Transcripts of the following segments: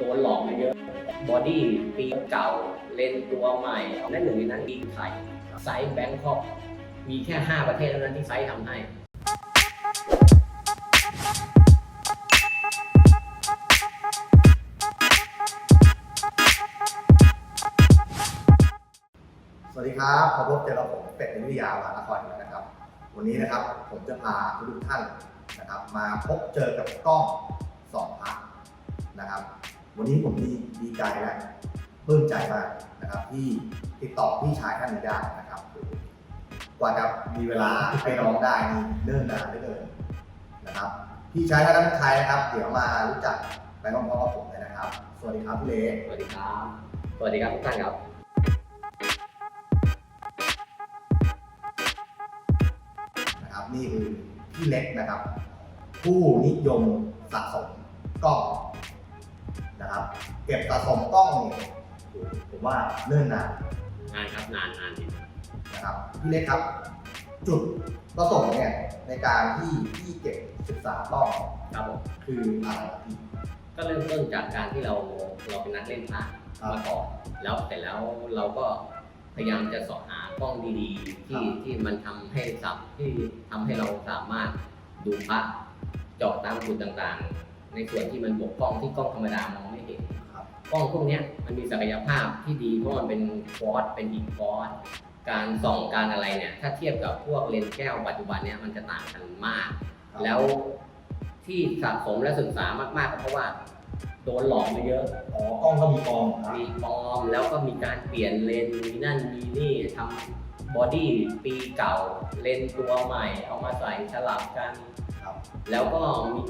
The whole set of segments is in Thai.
โดนหลอกมาเยอะบอดี้ปีเก่าเลนตัวใหม่นั่นหนึ่งในนั้นดีไทยไซส์แบงคอกมีแค่ 5 ประเทศเท่านั้นที่ไซส์ทำให้สวัสดีครับขอพบเจอกับผมเป็ดนวิทยามหานครนะครับ วันนี้นะครับผมจะพาทุกท่านนะครับ มาพบเจอกับกล้องสองพักนะครับ วันนี้ผมดีดีใจและปลื้มใจมากนะครับที่ติดต่อพี่ชายท่านนี้ได้นะครับกว่าจะมีเวลาให้น้องได้นี่เนิ่นนานเหลือเกินนะครับ พี่ชายท่านนั้นใครนะครับ เดี๋ยวมารู้จักไปพร้อมๆกับผมเลยนะครับ สวัสดีครับพี่เล็กสวัสดีครับ สวัสดีครับทุกท่านครับนะครับนี่คือพี่เล็กนะครับ ผู้นิยมสะสมกล้อง นะครับ เก็บสะสมกล้องเนี่ยโอ้โหผมว่าเนิ่นนานนานครับนานนานจริงนะครับพี่เล็กครับ จุดประสงค์เนี่ยในการที่พี่เก็บศึกษากล้องครับผมคืออะไรพี่ ก็เริ่มต้นจากการที่เราเราเป็นนักเล่นพระครับมาก่อนแล้วแต่แล้วเราก็พยายามจะเสอบหากล้องดีๆ ที่ครับที่มันทำให้สับที่ทำให้เราสามารถดูพระเจาะตามจุดต่างๆ ในส่วนที่มันบกพร่องที่กล้องธรรมดามองไม่เห็นครับ กล้องพวกเนี้ยมันมีศักยภาพที่ดีเพราะมันเป็นฟอสเป็นหินฟอสการส่องการอะไรเนี่ยถ้าเทียบกับพวกเลนส์แก้วปัจจุบันเนี่ยมันจะต่างกันมากครับแล้วที่สะสมและศึกษามากๆก็เพราะว่าโดนหลอกมาเยอะอ๋อกล้องก็มีกล้องครับมีปลอมแล้วก็มีการเปลี่ยนเลนส์มีนั่นมีนี่ทำบอดี้ปีเก่าเลนส์ตัวใหม่ เอามาใส่สลับกันครับแล้วก็มี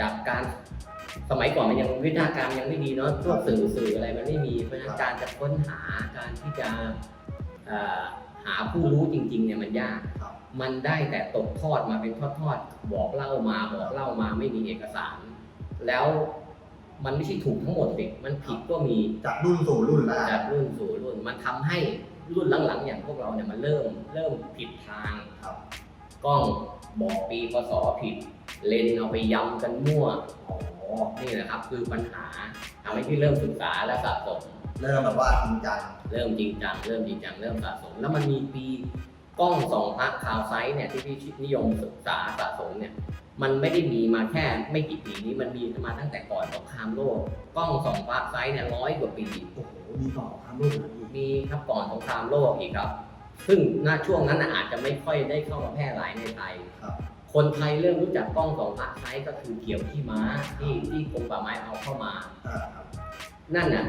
จากการ สมัยก่อนมันยังวิทยาการยังไม่ดีเนาะพวกสื่อสื่ออะไรมันไม่มีเพราะฉะนั้นการจะค้นหาการที่จะเอ่อหาผู้รู้จริง ๆเนี่ยมันยากครับมันได้แต่ตกทอดมาเป็นทอดๆบอกเล่ามาบอกเล่ามาไม่มีเอกสาร แล้วมันไม่ใช่ถูกทั้งหมดสิมันผิดก็มีจากรุ่นสู่รุ่นนะจากรุ่นสู่รุ่นมันทำให้รุ่นหลังๆอย่างพวกเราเนี่ยมันเริ่มเริ่มผิดทางครับกล้องบอกปีพศผิด เลนส์เอาไปย้ำกันมั่วอ๋อนี่แหละครับคือปัญหาทำให้พี่เริ่มศึกษาและสะสม เริ่มแบบว่าจริงจังเริ่มจริงจังเริ่มจริงจังเริ่มสะสม แล้วมันมีปีกล้องสองพักคาวไซส์เนี่ยที่พี่นิยมศึกษาสะสมเนี่ยมันไม่ได้มีมาแค่ไม่กี่ปีนี้มันมีมาตั้งแต่ก่อนสงครามโลกกล้องสองพักไซส์เนี่ยร้อยกว่าปีโอ้โหมีกล่องทำรุ่นนะพี่มีครับก่อนสงครามโลกอีกครับ ซึ่งณช่วงนั้นน่ะอาจจะไม่ค่อยได้เข้ามาแพร่หลายในไทย ครับ คนไทยเริ่มรู้จักกล้องสองพักไซส์ก็คือเกี่ยวขี้ม้าที่ที่กรมป่าไม้เอาเข้ามา อ่าครับ นั่นน่ะ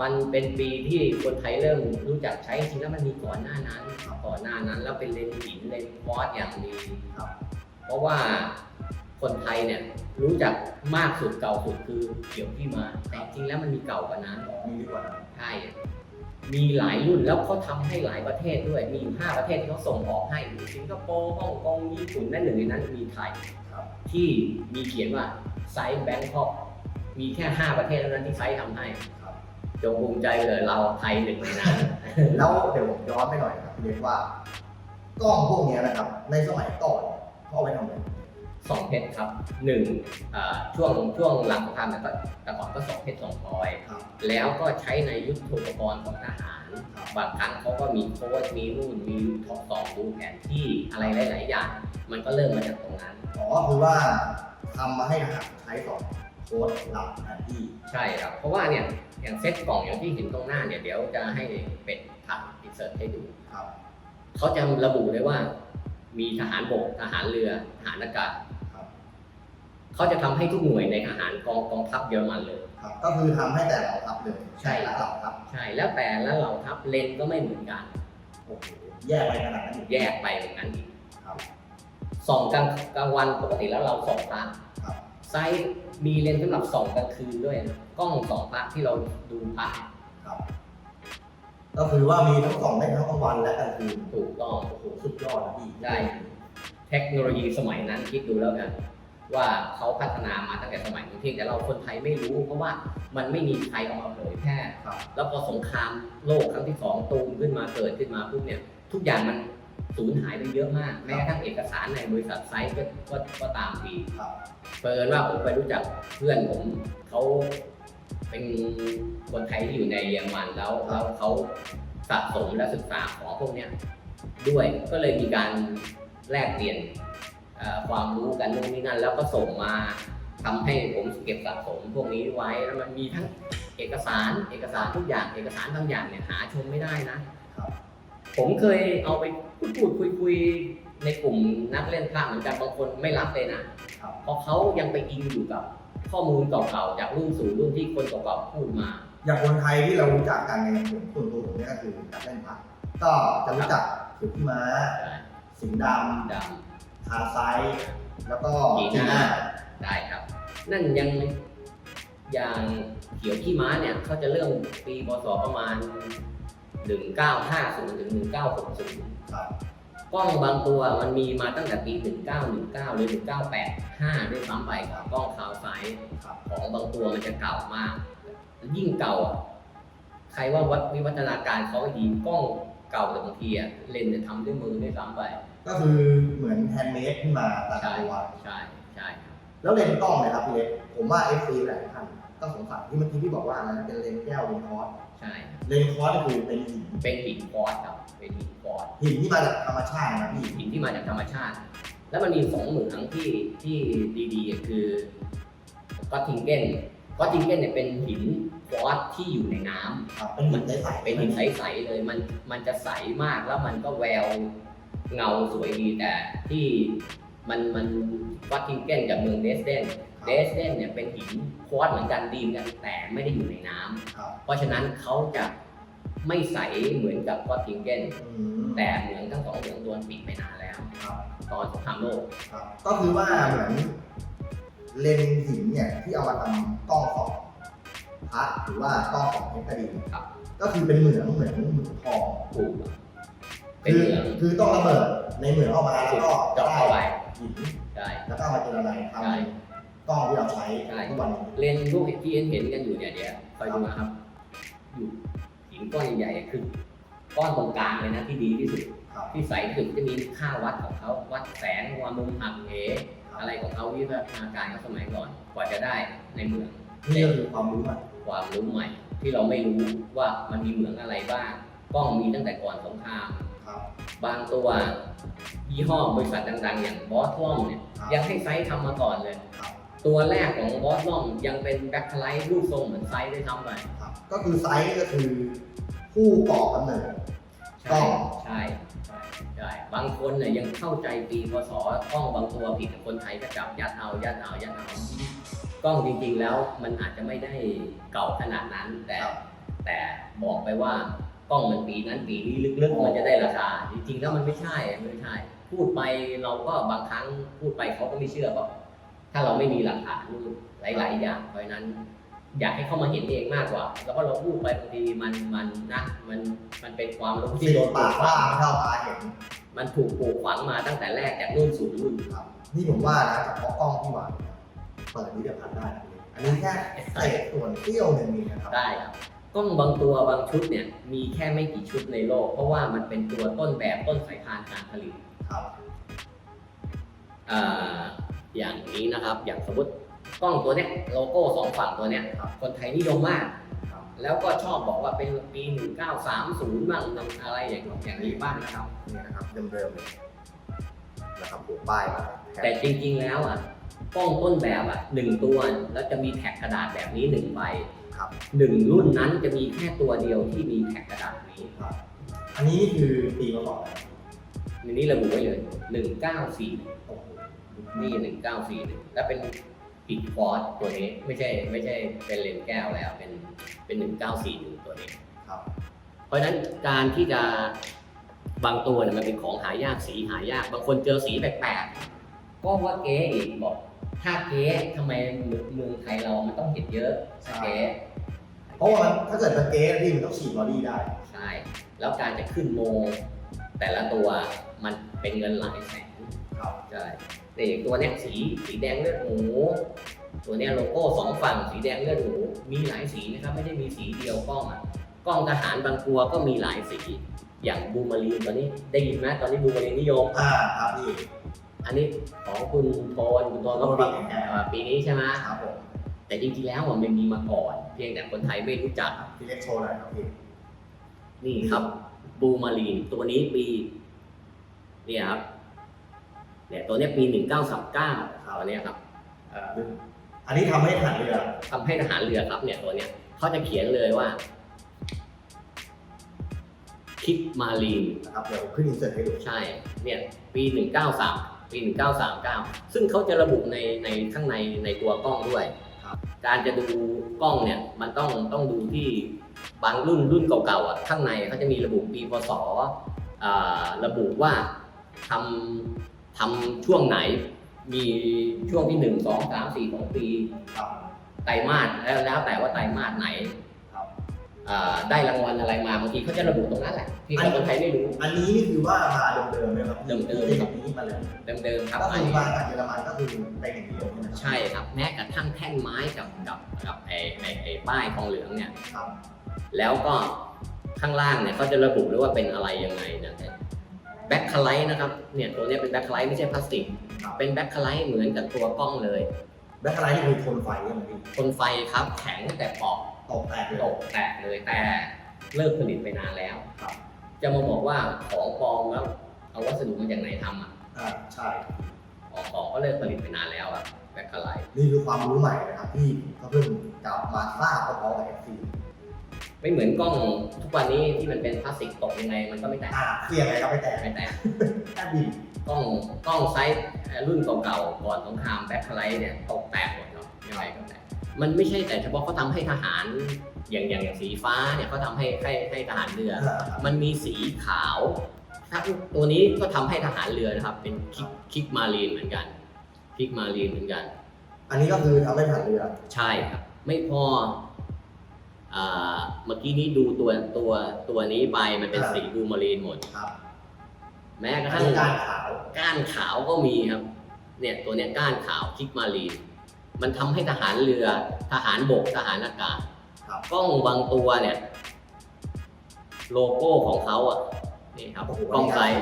มันเป็นปีที่คนไทยเริ่มรู้จักใช้จริงๆแล้วมันมีก่อนหน้านั้นก่อนหน้านั้น แล้วเป็นเลนส์หินเลนส์ฟอสอย่างดีครับ เพราะว่าคนไทยเนี่ยรู้จักมากสุดเก่าสุดคือเกี่ยวขี้ม้าแต่จริงๆแล้วมันมีเก่ากว่านั้น มีดีกว่านั้นใช่ มีหลายรุ่นแล้วเขาทำให้หลายประเทศด้วย มีอยู่ห้าประเทศที่เขาส่งออกให้สิงคโปร์ฮ่องกงญี่ปุ่นนั่นหนึ่งในนั้นมีไทยครับที่มีเขียนว่าไซส์แบงคอกมีแค่ 5 ประเทศเท่านั้นที่ไซส์ทำให้ครับจงภูมิใจเลยเราไทยหนึ่งในนั้นแล้วเดี๋ยวผมย้อนไปหน่อยครับพี่เล็กว่ากล้องพวกนี้นะครับ ในสมัยก่อนเขาเอาไปทำอะไร สองเพชรครับหนึ่งอ่าช่วงช่วงหลังสงครามแต่ก็แต่ก่อนก็สองเพชรสองพลอยครับแล้วก็ใช้ในยุทโธปกรณ์ของทหารครับบางครั้งเขาก็มีโค้ดมีนู่นมีทดสอบดูแผนที่อะไรหลาย ๆ อย่าง มันก็เริ่มมาจากตรงนั้นอ๋อคือว่าทำมาให้ทหารใช้สอนโค้ดหลักแผนที่ใช่ครับ เพราะว่าเนี่ยอย่างเซตกล่องอย่างที่เห็นตรงหน้าเนี่ยเดี๋ยวจะให้เป็ดถ่ายอินเสิร์ตให้ดูครับเขาจะระบุเลยว่า มีทหารบกทหารเรือทหารอากาศครับ เขาจะทำให้ทุกหน่วยในทหารกองกองทัพเยอรมันเลย ครับก็คือทำให้แต่เราทับเลยใช่แต่ละเราทับใช่แล้วแต่ละเหล่าทัพเลนก็ไม่เหมือนกัน โอ้โหแยกไปขนาดนั้นอีก แยกไปเหมือนกันอีกครับส่องกลางกลางวันปกติแล้วเราส่องพระครับ ไซส์มีเลนส์สำหรับส่องกลางคืนด้วยนะกล้องส่องพระที่เราดูพระครับ ก็คือว่ามีทั้งสองได้ทั้งกลางวันและกลางคืนถูกต้องโอ้โหสุดยอดนะพี่ได้ เทคโนโลยีสมัยนั้นคิดดูแล้วกัน ว่าเขาพัฒนามาตั้งแต่สมัยนู้นเพียงแต่เราคนไทยไม่รู้ เพราะว่ามันไม่มีใครเอามาเผยแพร่ครับแล้วพอสงครามโลกครั้งที่สองตูมขึ้นมาเกิดขึ้นมาปุ๊บเนี่ย ทุกอย่างมันสูญหายไปเยอะมากแม้กระทั่งเอกสารในบริษัทไซต์ก็ก็ก็ตามทีครับเปิดว่าผมไปรู้จักเพื่อนผมเขาเป็นคนไทยที่อยู่ในเยอรมันแล้วแล้วเขาสะสมและศึกษาของพวกเนี้ยด้วยก็เลยมีการแลกเปลี่ยนเอ่อ ความรู้กันนู่นนี่นั่น แล้วก็ส่งมาทำให้ผมเก็บสะสมพวกนี้ไว้แล้วมันมีทั้งเอกสารเอกสารทุกอย่างเอกสารบางอย่างเนี่ยหาชมไม่ได้นะครับผมเคยเอาไปพูดพูดคุยคุยในกลุ่มนักเล่นพระเหมือนกันบางคนไม่รับเลยนะครับเพราะเขายังไปอิงอยู่กับข้อมูลเก่าๆจากรุ่นสู่รุ่นที่คนเก่าๆพูดมา อย่างคนไทยที่เรารู้จักกันในผมส่วนตัวผมเนี่ยก็คือนักเล่นพักก็จะรู้จักสุดที่ม้าสิงห์ดดำ คาไซส์แล้วก็ำจีจีน่าน่าได้ครับ นั่นยังอย่างเขียวขี้ม้าเนี่ยเขาจะเริ่มปีพศประมาณ 1950ถึง1960 ครับกล้องบางตัวมันมีมาตั้งแต่ปี 1919 หรือ 1985 ด้วยซ้ำไปครับกล้องคาวไซส์ครับของบางตัวมันจะเก่ามาก ยิ่งเก่าอะใครว่าวัดวิวัฒนาการเขาดีกล้องเก่าแต่บางทีอะเลนส์จะทำด้วยมือด้วยซ้ำไป ก็คือเหมือนแฮนด์เมดขึ้นมาแต่ละใช่ตัวใช่ใช่ครับแล้วเลนส์กล้องเนะครับพี่เล็กผมว่า FC หลายท่านต้องสงสัยที่เมื่อกี้พี่บอกว่าอะไรนะเป็นเลนส์แก้วเลนส์คอร์สใช่เลนส์คอร์สก็คือเป็นหินเป็นหินคอร์สครับเป็นหินคอร์สหินที่มาจากธรรมชาตินะพี่หินที่มาจากธรรมชาติ แล้วมันมีสองเหมืองที่ที่ดีๆคือก็ทิงเก้นก็ทิงเก้นเนี่ยเป็นหินคอร์สที่อยู่ในน้ำครับเป็นหินใสๆเป็นหินใสๆเลยมันมันจะใสมากแล้วมันก็แวว เงาสวยดีแต่ที่มันมันวัดทิงเก้นกับเมืองเดสเดนเดสเดนเนี่ยเป็นหินควอตซ์เหมือนกันดีเหมอนกันแต่ไม่ได้อยู่ในน้ำครับเพราะฉะนั้นเขาจะไม่ใสเหมือนกับวัดทิงเก้นอืมแต่เหมืองทั้งสองเหมืองโดนปิดไปนานแล้ว ครับตอนสงครามโลกครับ ก็คือว่าเหมือนเลนส์หินเนี่ยที่เอามาทำกล้องส่องพระหรือว่ากล้องส่องเทคดีครับ ก็คือเป็นเหมืองเหมือนเหมืองทอง ถูก เป็นคือเหมืองคือต้องระเบิดในเหมืองออกมาแล้วก็เจาะเข้าไปหินใช่ แล้วก็เอามาเจรไนทใช่ำกล้องที่เราใช้ใช่ ทุกวันนี้เลนส์พวกที่เห็นกันอยู่เนี่ยเดี๋ยวคอยดูนะครับ อยู่หินก้อนใหญ่ๆคือก้อนตรงกลางเลยนะที่ดีที่สุด ครับ ที่ใสที่สุดจะมีค่าวัดของเขาวัดแสงวัดมุมหักเหอะไรของเขาวิวัฒนาการเขาสมัยก่อนกว่าจะได้ในเมือง นี่ก็คือความรู้ใหม่ความรู้ใหม่ ที่เราไม่รู้ว่ามันมีเหมืองอะไรบ้างกล้องมีตั้งแต่ก่อนสงคราม ครับบางตัวยี่ห้อบริษัทดังๆ อย่างบอสลอมเนี่ยครับยังให้ไซส์ทำมาก่อนเลย ครับตัวแรกของบอสลอมยังเป็นแบ็คไลท์รูปทรงเหมือนไซส์ด้วยซ้ำไปครับก็คือไซส์ก็คือผู้ก่อกำเนิดกล้ใช่องใช่ใช่ใช่บางคนเนี่ยยังเข้าใจปีพศกล้องบางตัวผิดคนไทยก็จับยัดเอายัดเอายัดเอากล้องจริงๆแล้วมันอาจจะไม่ได้เก่าขนาดนั้นแต่ ครับ แต่บอกไปว่า กล้องมันปีนั้นปีนี้ลึกๆ มันจะได้ราคา จริงๆแล้วมันไม่ใช่ไม่ใช่ พูดไปเราก็บางครั้งพูดไปเขาก็ไม่เชื่อเพราะถ้าเราไม่มีหลักฐานหลายๆอย่างเพราะฉะนั้น อยากให้เขามาเห็นเองมากกว่า แล้วก็เราพูดไปบางทีมันมันนะมันมันเป็นความรู้ที่ที่โดโดนนปลูปากกฝัว่างไม่เท่าตาเห็น มันถูกปลูกฝังมาตั้งแต่แรกจากรุ่นสู่รุ่นครับ นี่ผมว่านะเฉพาะกล้องที่วางเนี่ยเปิดวิดีโอพันได้นะอันนี้แค่เศษส่วนเสี้ยวหนึ่งเองนะครับได้ครับ กล้องบางตัวบางชุดเนี่ยมีแค่ไม่กี่ชุดในโลก เพราะว่ามันเป็นตัวต้นแบบต้นสายพานการผลิตครับอ่าอย่างนี้นะครับ อย่างสมมติกล้องตัวเนี้ยโลโก้สองฝั่งตัวเนี้ยครับคนไทยนิยมมากครับแล้วก็ชอบบอกว่าเป็นปี 1930 บ้างอะไรอย่างอย่างนี้บ้างนะครับนี่นะครับเดิมๆเลยนะครับหัวป้ายมาแต่จริงๆแล้วอะกล้องต้นแบบอะหนึ่งตัวแล้วจะมีแท็กกระดาษแบบนี้หนึ่งใบ ครับ หนึ่งรุ่นนั้นจะมีแค่ตัวเดียวที่มีแท็กกระดาษนี้ครับ อันนี้นี่คือปีมาก่อนนะในนี้ระบุไว้เลย 194 โอ้โหนี่หนึ่งเก้าสี่หนึ่งแล้วเป็นปิดฟอสตัวนี้ไม่ใช่ไม่ใช่เป็นเลนส์แก้วแล้วเป็นเป็นหนึ่งเก้าสี่หนึ่งตัวนี้ ครับ เพราะฉะนั้นการที่จะบางตัวเนี่ยมันเป็นของหายากสีหายาก บางคนเจอสีแปลกๆก็ว่าเก๊อีกบอก ถ้าเก๊ทำไมเมืองไทยเรามันต้องเห็นเยอะเก๊เพราะว่ามันถ้าเกิดเป็นเก๊ที่มันต้องฉีดบอดี้ได้ ใช่แล้วการจะขึ้นโม แต่ละตัวมันเป็นเงินหลายแสนครับ ใช่แต่อย่างตัวเนี้ยสีสีแดงเลือดหมูตัวเนี้ยโลโก้สองฝั่งสีแดงเลือดหมูมีหลายสีนะครับไม่ได้มีสีเดียวกล้องอะกล้องทหารบางตัวก็มีหลายสี อย่างบูมารีนตอนนี้ได้ยินไหมตอนนี้บูมารีนนิยม อ่าครับพี่ อันนี้ของคุณโทนคุณโทนก็ปีโทนบางแคเอ่อปีนี้ใช่ไหมครับผมกแต่จริงๆแล้วอะมันมีมาก่อน เพียงแต่คนไทยไม่รู้จักพี่เล็กโชว์หน่อยครับพี่นี่ครับบูมารีนตัวนี้ปีเนี่ยครับเนี่ยตัวเนี้ยปีหนึ่งเก้าสามเก้าตัวเนี้ยครับเอ่ออันนี้ทำให้ทหารเรือทำให้ทหารเรือครับเนี่ยตัวเนี้ยเขาจะเขียนเลยว่าคิดมารีนนะครับเดี๋ยวขึ้นอินเสิร์ตให้ดูใช่ เนี่ยปี 193ปี 1939 ซึ่งเขาจะระบุในในข้างในในตัวกล้องด้วย การจะดูกล้องเนี่ยมันต้องต้องดูที่บางรุ่นรุ่นเก่าๆอะข้างในเขาจะมีระบุปีพศอ่าระบุว่าทำทำช่วงไหนมีช่วงที่ 1 2 3 4 ของปีครับไตรมาสแล้วแล้วแต่ว่าไตรมาสไหนครับอ่า ได้รางวัลอะไรมาบางทีเขาจะระบุตรงนั้นแหละที่คนไทยไม่รู้อันนี้นี่คือว่ามาเดิมๆไหมครับพี่เดิมๆที่เป็นแบบนี้มาเลยเดิมๆครับก็อันคือนี้มาจากเยอรมันก็คือไปอย่างเดียวใช่ไหมครับใช่ครับแม้กระทั่งแท่งไม้กับกับกับไอ้ไอ้ไอ้ป้ายทองเหลืองเนี่ยครับแล้วก็ข้างล่างเนี่ยก็จะระบุด้วยว่าเป็นอะไรยังไงนะแบ็คคไลท์นะครับเนี่ยตัวเนี้ยเป็นแบ็คคไลท์ไม่ใช่พลาสติกครับเป็นแบ็คคไลท์เหมือนกับตัวกล้องเลยแบ็คไลท์นี่คือทนไฟใช่ไหมพี่ทนไฟครับแข็งแต่ปอก ตกแตกเลยตกแตกเลยแต่เลิกผลิตไปนานแล้ว ครับจะมาบอกว่าของปลอมแล้วเอาวัสดุมาจากไหนทำอะอ่าใช่ของของก็เลิกผลิตไปนานแล้วอะแบ็คคไลท์นี่คือความรู้ใหม่นะครับที่ก็เพิ่งกลับมาทราบพร้อมๆกับเอฟซีไม่เหมือนกล้องทุกวันนี้ที่มันเป็นพลาสติกตกยังไงมันก็ไม่แตกอ่าเสี่ยงอะไรก็ไม่แตกไม่แตกแค่บินกล้องกล้องไซส์รุ่นเก่าๆก่อนสงครามแบ็คไลท์เนี่ยตกแตกหมดเนาะยังไงก็แตก มันไม่ใช่แต่เฉพาะเขาทำให้ทหารอย่างอย่างอย่างสีฟ้าเนี่ยเขาทำให้ให้ให้ทหารเรืออ่ามันมีสีขาวถ้าตัวนี้ก็ทำให้ทหารเรือนะครับ เป็นคิกคิกมารีนเหมือนกันคิกมารีนเหมือนกัน อันนี้ก็คือทำให้ผ่านเรือ ใช่ครับไม่พออ่าเมื่อกี้นี้ดูตัวตัวตัวนี้ไปมันเป็นสีบูมารีนหมด ครับแม้กระอันทั่งนี้การขาวก้านขาวก็มีครับ เนี่ยตัวเนี้ยก้านขาวคิกมารีน มันทำให้ทหารเรือ ทหารบก ทหารอากาศครับกล้องบางตัวเนี่ย โลโก้ของเขาอะนี่ครับโอ้โหกล้องไซส์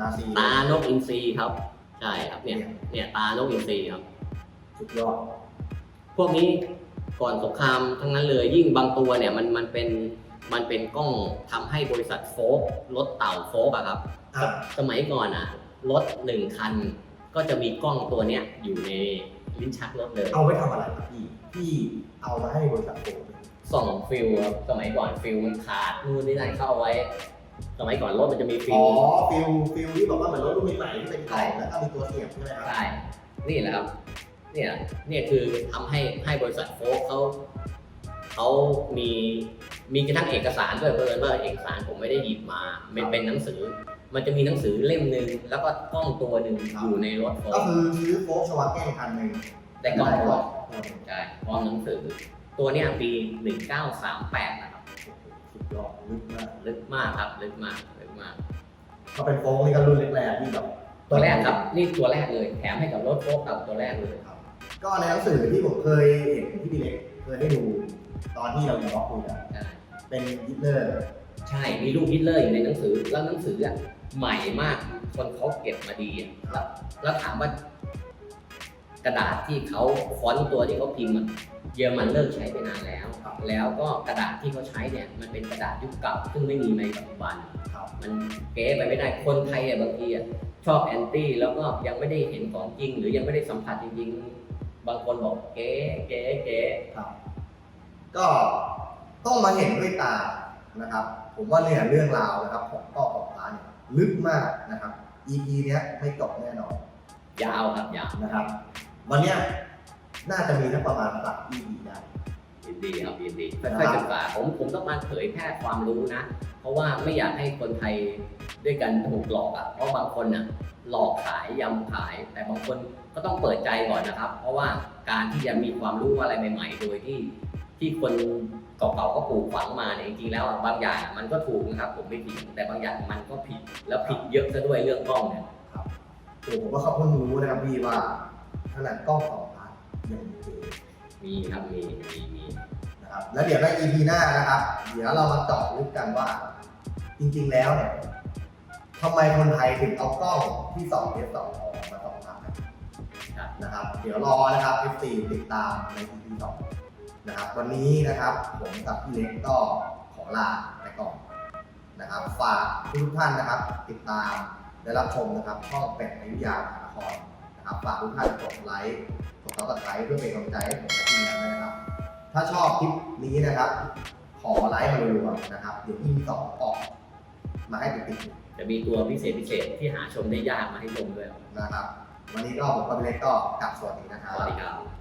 นาซีตานกอินทรีครับ ใช่ครับเนี่ย เนี่ยตานกอินทรีครับสุดยอดพวกนี้ก่อนสงครามทั้งนั้นเลย ยิ่งบางตัวเนี่ยมันมันเป็นมันเป็นกล้องทำให้บริษัทโฟกรถเต่าโฟกอะครับอ่าสมัยก่อนอะรถหนึ่งคัน ก็จะมีกล้องตัวเนี้ยอยู่ในลิ้นชักรถเลยเอาไว้ทำอะไรครับพี่พี่เอามาให้บริษัทผมส่องฟิลครับสมัยก่อนฟิลมันขาดนู่นนี่นั่นเข้าเอาไว้ สมัยก่อนรถมันจะมีฟิอ๋ลอฟิลฟิลที่บอกว่าเหมือนรถรุ่นใหม่ๆที่เป็นกล่องแล้วก็มีตัวเสียบใช่ไหมครับ ใช่ นี่แหละครับ เนี่ย เนี่ยคือทำให้ให้บริษัทโฟกเขาเขามีมีกระทั่งเอกสารด้วยเพิ่นว่าเอกสารผมไม่ได้หยิบมามันเป็นหนังสือ มันจะมีหนังสือเล่มหนึ่งแล้วก็กล้องตัวหนึ่งอยู่ในรถโฟก็กคือซื้อโฟล์ชวัตเก้นคันหนึ่งได้กล้องได้ตัวกล้องใช่พร้อมหนังสือ ตัวเนี้ยปี 1938 นะครับ สุดยอดลึกมากลึกมากครับ ลึกมาก ลึกมากก็เป็นโฟล์นี่ก็รุ่นแรกๆที่แบบตัวแรกครับ นี่ตัวแรกเลย แถมให้กับรถโฟล์กับตัวแรกเลยครับก็ในหนังสือที่ผมเคยเห็นที่พี่เล็กเคยได้ดู ตอนที่เราอยู่รอบคุยกันใช่ เป็นฮิตเลอร์ ใช่ มีรูปฮิตเลอร์อยู่ในหนังสือ แล้วหนังสืออะใหม่มาก คนเขาเก็บมาดีอะแล้วแล้วถามว่ากระดาษที่เขาฟอนต์ตัวที่เขาพิมพ์อะเยอรมันเลิกใช้ไปนานแล้วแล้วก็กระดาษที่เขาใช้เนี่ยมันเป็นกระดาษยุคเก่า ซึ่งไม่มีในปัจจุบัน ครับ มันเก๋ไปไม่ได้ คนไทยอะบางทีอะชอบแอนตี้แล้วก็ยังไม่ได้เห็นของจริง หรือยังไม่ได้สัมผัสจริงๆ บางคนบอกเก๋เก๋เก๋ครับ ก็ต้องมาเห็นด้วยตา นะครับผมว่าเนี่ยเรื่องราวนะครับของต่อของร้านเนี่ยลึกมากนะครับ EP เนี้ยไม่จบแน่นอนยาวครับยาวนะครับ วันเนี้ยน่าจะมีทั้งประมาณสัก EP ได้ยินดีครับยินดีค่อยๆศึกษาผมผมต้องการเผยแพร่ความรู้นะ เพราะว่าไม่อยากให้คนไทยด้วยกันถูกหลอกอะเพราะบางคนน่ะหลอกขายยำขาย แต่บางคนก็ต้องเปิดใจก่อนนะครับ เพราะว่าการที่จะมีความรู้อะไรใหม่ ๆ โดยที่ ที่คนเก่าๆก็ปลูกฝังมาเนี่ยจริงๆแล้วอะบางอย่างอะมันก็ถูกนะครับ ผมไม่ผิดแต่บางอย่างมันก็ผิดแล้วผิดเยอะซะด้วยเรื่องกล้องเนี่ยโอ้ผมก็เขาเพิ่งรู้นะครับพี่ว่าขนาดกล้องสองพันยังมีเกมมีครับมีมีมีนะครับแล้วเดี๋ยวใน EP หน้านะครับ เดี๋ยวเรามาเจาะลึกกันว่า จริงๆแล้วเนี่ยทำไมคนไทยถึงเอากล้องที่2 f 2ออกมาสองพันใช่ครับนะครับ เดี๋ยวรอนะครับ F4 ติดตามใน EP สอง นะครับ วันนี้นะครับผมกับพี่เล็กก็ขอลาไปก่อนนะครับ ฝากทุกท่านนะครับ ติดตามและรับชมนะครับช่องเป็ดอยุธยามหานครนะครับฝากทุกท่านกดไลค์กดติดตามเพื่อเป็นกำลังใจให้ผมและทีมงานด้วยนะครับ ถ้าชอบคลิปนี้นะครับ ขอไลค์มารัวๆนะครับ เดี๋ยว EP สองออกมาให้ติดๆจะมีตัวพิเศษพิเศษที่หาชมได้ยากมาให้ชมด้วยนะครับ วันนี้ก็ผมกับพี่เล็กก็กลับสวัสดีนะคสรับวัสดีครับ